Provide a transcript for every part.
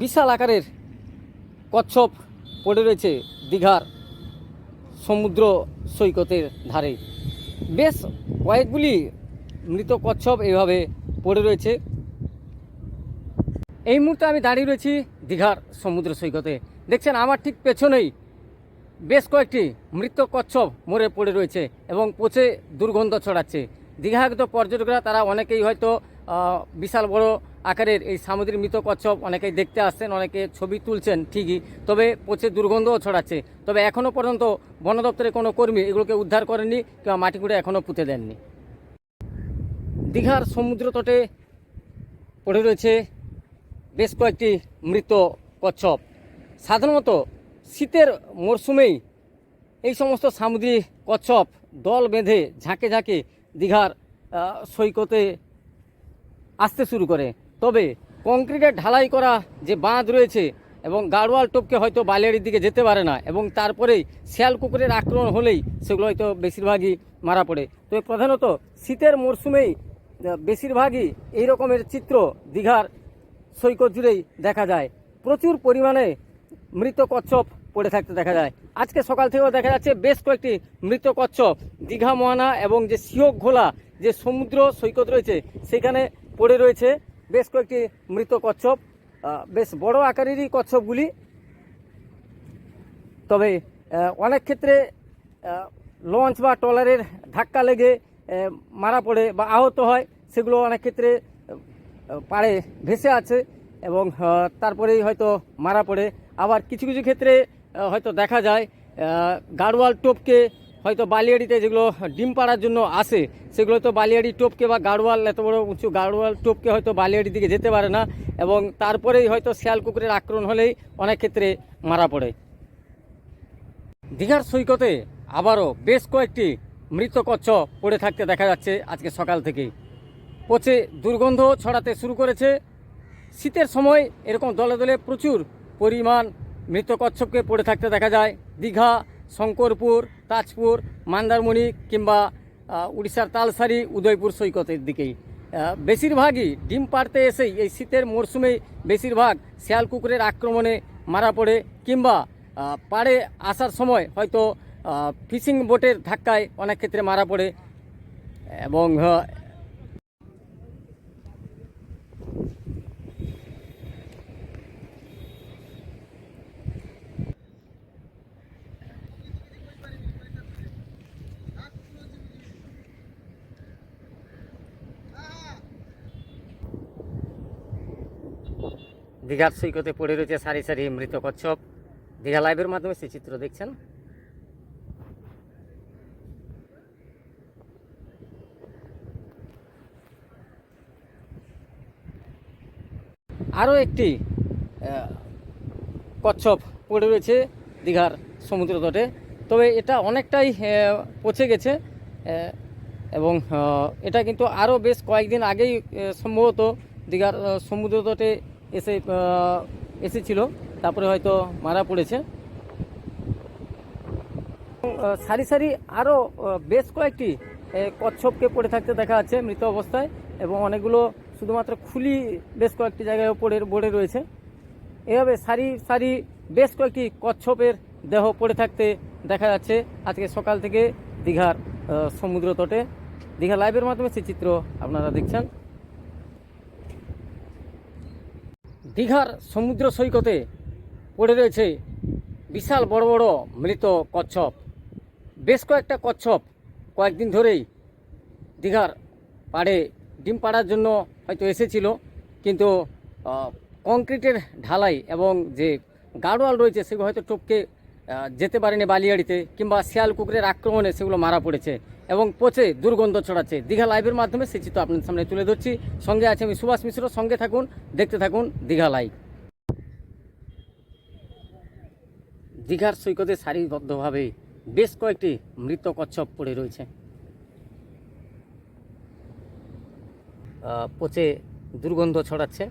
বিশাল আকারের কচ্ছপ পড়ে রয়েছে দীঘার সমুদ্র সৈকতের ধারে। বেশ কয়েকগুলি মৃত কচ্ছপ এইভাবে পড়ে রয়েছে। এই মুহূর্তে আমি দাঁড়িয়ে রয়েছি দীঘার সমুদ্র সৈকতে। দেখছেন, আমার ঠিক পেছনেই বেশ কয়েকটি মৃত কচ্ছপ মরে পড়ে রয়েছে এবং পচে দুর্গন্ধ ছড়াচ্ছে। দীঘাগত পর্যটকরা, তারা অনেকেই হয়তো বিশাল বড় আকারের এই সামুদ্রিক মৃত কচ্ছপ অনেকেই দেখতে আসছেন, অনেকে ছবি তুলছেন ঠিকই, তবে পচে দুর্গন্ধও ছড়াচ্ছে। তবে এখনও পর্যন্ত বন দপ্তরের কোনো কর্মী এগুলোকে উদ্ধার করেননি কিংবা মাটি করে এখনও পুঁতে দেননি। দীঘার সমুদ্র তটে পড়ে রয়েছে বেশ কয়েকটি মৃত কচ্ছপ সাধারণত শীতের মরশুমেই এই সমস্ত সামুদ্রিক কচ্ছপ দল বেঁধে ঝাঁকে ঝাঁকে দীঘার সৈকতে আসতে শুরু করে। তবে কংক্রিটের ঢালাই করা যে বাঁধ রয়েছে এবং গাড়োয়াল টোপকে হয়তো বালিয়াড়ির দিকে যেতে পারে না এবং তারপরেই শিয়াল কুকুরের আক্রমণ হলেই সেগুলো হয়তো বেশিরভাগই মারা পড়ে। তবে প্রধানত শীতের মরশুমেই বেশিরভাগই এই রকমের চিত্র দীঘার সৈকত জুড়েই দেখা যায়। প্রচুর পরিমাণে মৃত কচ্ছপ পড়ে থাকতে দেখা যায়। আজকে সকাল থেকেও দেখা যাচ্ছে বেশ কয়েকটি মৃত কচ্ছপ। দীঘা মোহনা এবং যে সিওক ঘোলা যে সমুদ্র সৈকত রয়েছে, সেখানে পড়ে রয়েছে। বেশ কয়েকটি মৃত কচ্ছপ বেশ বড় আকারেরই কচ্ছপগুলি। তবে অনেক ক্ষেত্রে লঞ্চ বা ট্রলারের ধাক্কা লেগে মারা পড়ে বা আহত হয়, সেগুলো অনেক ক্ষেত্রে পাড়ে ভেসে আছে এবং তারপরেই হয়তো মারা পড়ে। আবার কিছু কিছু ক্ষেত্রে হয়তো দেখা যায় গাড়োয়াল টোপকে হয়তো বালিয়াড়িতে যেগুলো ডিম পাড়ার জন্য আসে, সেগুলো তো বালিয়াড়ি টোপকে বা গাড়োয়াল, এত বড় উঁচু গাড়োয়াল টোপকে হয়তো বালিয়াড়ির দিকে যেতে পারে না এবং তারপরেই হয়তো শিয়াল কুকুরের আক্রমণ হলেই অনেক ক্ষেত্রে মারা পড়ে। দীঘার সৈকতে আবারও বেশ কয়েকটি মৃত কচ্ছপ পড়ে থাকতে দেখা যাচ্ছে আজকে সকাল থেকেই। পচে দুর্গন্ধ ছড়াতে শুরু করেছে। শীতের সময় এরকম দলে দলে প্রচুর পরিমাণ মৃত কচ্ছপকে পড়ে থাকতে দেখা যায়। দীঘা শঙ্করপুর, তাজপুর, মান্দারমণি কিংবা উড়িষ্যার তালসারি, উদয়পুর সৈকতের দিকেই। বেশিরভাগই ডিম পাড়তে এসেই এই শীতের মরশুমেই বেশিরভাগ শেয়াল কুকুরের আক্রমণে মারা পড়ে কিংবা পাড়ে আসার সময় হয়তো ফিশিং বোটের ধাক্কায় অনেক ক্ষেত্রে মারা পড়ে। এবং দীঘার সৈকতে পড়ে রয়েছে সারি সারি মৃত কচ্ছপ। দীঘা লাইভের মাধ্যমে সেই চিত্র দেখছেন। আরও একটি কচ্ছপ পড়ে রয়েছে দীঘার সমুদ্র তটে। তবে এটা অনেকটাই পচে গেছে এবং এটা কিন্তু আরও বেশ কয়েকদিন আগেই সম্ভবত দীঘার সমুদ্র তটে এসে এসেছিল। তারপরে হয়তো মারা পড়েছে। সারি সারি আরও বেশ কয়েকটি কচ্ছপকে পড়ে থাকতে দেখা যাচ্ছে মৃত অবস্থায় এবং অনেকগুলো শুধুমাত্র খুলি বেশ কয়েকটি জায়গায় পড়ে পড়ে রয়েছে। এভাবে সারি সারি বেশ কয়েকটি কচ্ছপের দেহ পড়ে থাকতে দেখা যাচ্ছে। আজকে সকাল থেকে দীঘার সমুদ্র তটে। দীঘা লাইভের মাধ্যমে সেই চিত্র আপনারা দেখছেন। দীঘার সমুদ্র সৈকতে পড়ে রয়েছে বিশাল বড় বড় মৃত কচ্ছপ। বেশ কয়েকটা কচ্ছপ কয়েকদিন ধরেই দীঘার পাড়ে ডিম পাড়ার জন্য হয়তো এসেছিল, কিন্তু কংক্রিটের ঢালাই এবং যে গাড়োয়াল রয়েছে সেগুলো হয়তো টপকে যেতে পারেনি বালিয়াড়িতে কিংবা শিয়াল কুকুরের আক্রমণে সেগুলো মারা পড়েছে। এবং পচে দুর্গন্ধ ছড়াচ্ছে। দীঘা লাইভের মাধ্যমে সেই চিত্র আপনাদের সামনে তুলে ধরছি। সঙ্গে আছে আমি সুভাষ মিশ্র, সঙ্গে থাকুন, দেখতে থাকুন দীঘা লাইভ দীঘার সৈকতে সারিবদ্ধভাবে বেশ কয়েকটি মৃত কচ্ছপ পড়ে রয়েছে। পচে দুর্গন্ধ ছড়াচ্ছে।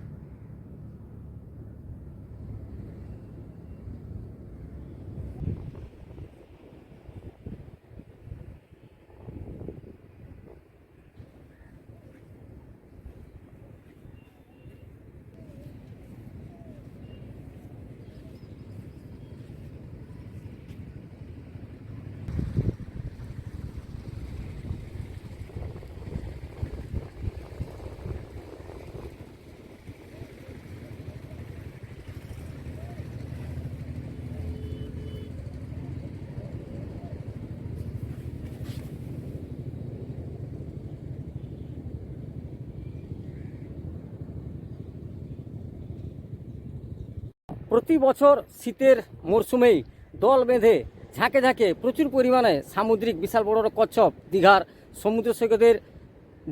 প্রতি বছর শীতের মরশুমেই দল বেঁধে ঝাঁকে ঝাঁকে প্রচুর পরিমাণে সামুদ্রিক বিশাল বড় বড় কচ্ছপ, দীঘার সমুদ্র সৈকতের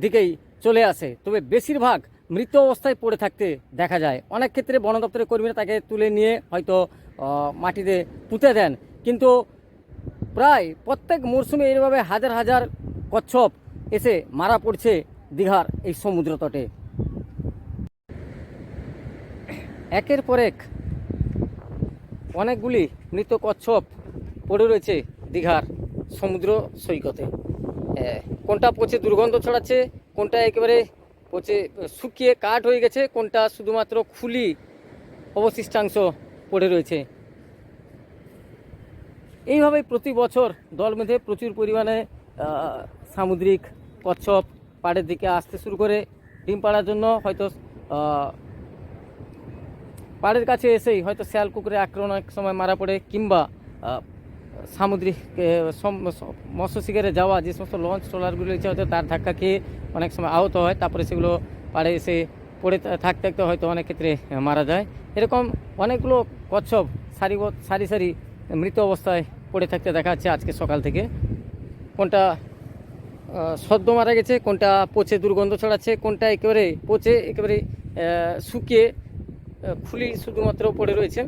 দিকেই চলে আসে। তবে বেশিরভাগ মৃত অবস্থায় পড়ে থাকতে দেখা যায়। অনেক ক্ষেত্রে বন দপ্তরের কর্মীরা তাকে তুলে নিয়ে হয়তো মাটিতে পুঁতে দেন। কিন্তু প্রায় প্রত্যেক মরশুমে এইভাবে হাজার হাজার কচ্ছপ এসে মারা পড়ছে দীঘার এই সমুদ্র তটে। একের পর এক অনেকগুলি মৃত কচ্ছপ পড়ে রয়েছে দীঘার সমুদ্র সৈকতে। কোনটা পচে দুর্গন্ধ ছড়াচ্ছে, কোনটা একেবারে পচে শুকিয়ে কাঠ হয়ে গেছে, কোনটা শুধুমাত্র খুলি অবশিষ্টাংশ পড়ে রয়েছে। এইভাবে প্রতি বছর দল বেঁধে প্রচুর পরিমাণে সামুদ্রিক কচ্ছপ পাড়ের দিকে আসতে শুরু করে। ডিম পাড়ার জন্য হয়তো পাড়ের কাছে এসেই হয়তো শেয়াল কুকুরে আক্রমণ এক সময় মারা পড়ে, কিংবা সামুদ্রিক মৎস্য শিকারে যাওয়া, যে সমস্ত লঞ্চ ট্রলারগুলো রয়েছে হয়তো তার ধাক্কা খেয়ে অনেক সময় আহত হয়, তারপরে সেগুলো পাড়ে এসে পড়ে থাকতে থাকতে হয়তো অনেক ক্ষেত্রে মারা যায়। এরকম অনেকগুলো কচ্ছপ সারি সারি সারি মৃত অবস্থায় পড়ে থাকতে দেখা যাচ্ছে আজকে সকাল থেকে। কোনটা সদ্য মারা গেছে, কোনটা পচে দুর্গন্ধ ছড়াচ্ছে, কোনটা একেবারে পচে, একেবারে শুকিয়ে খুলি শুধুমাত্র পড়ে রয়েছে।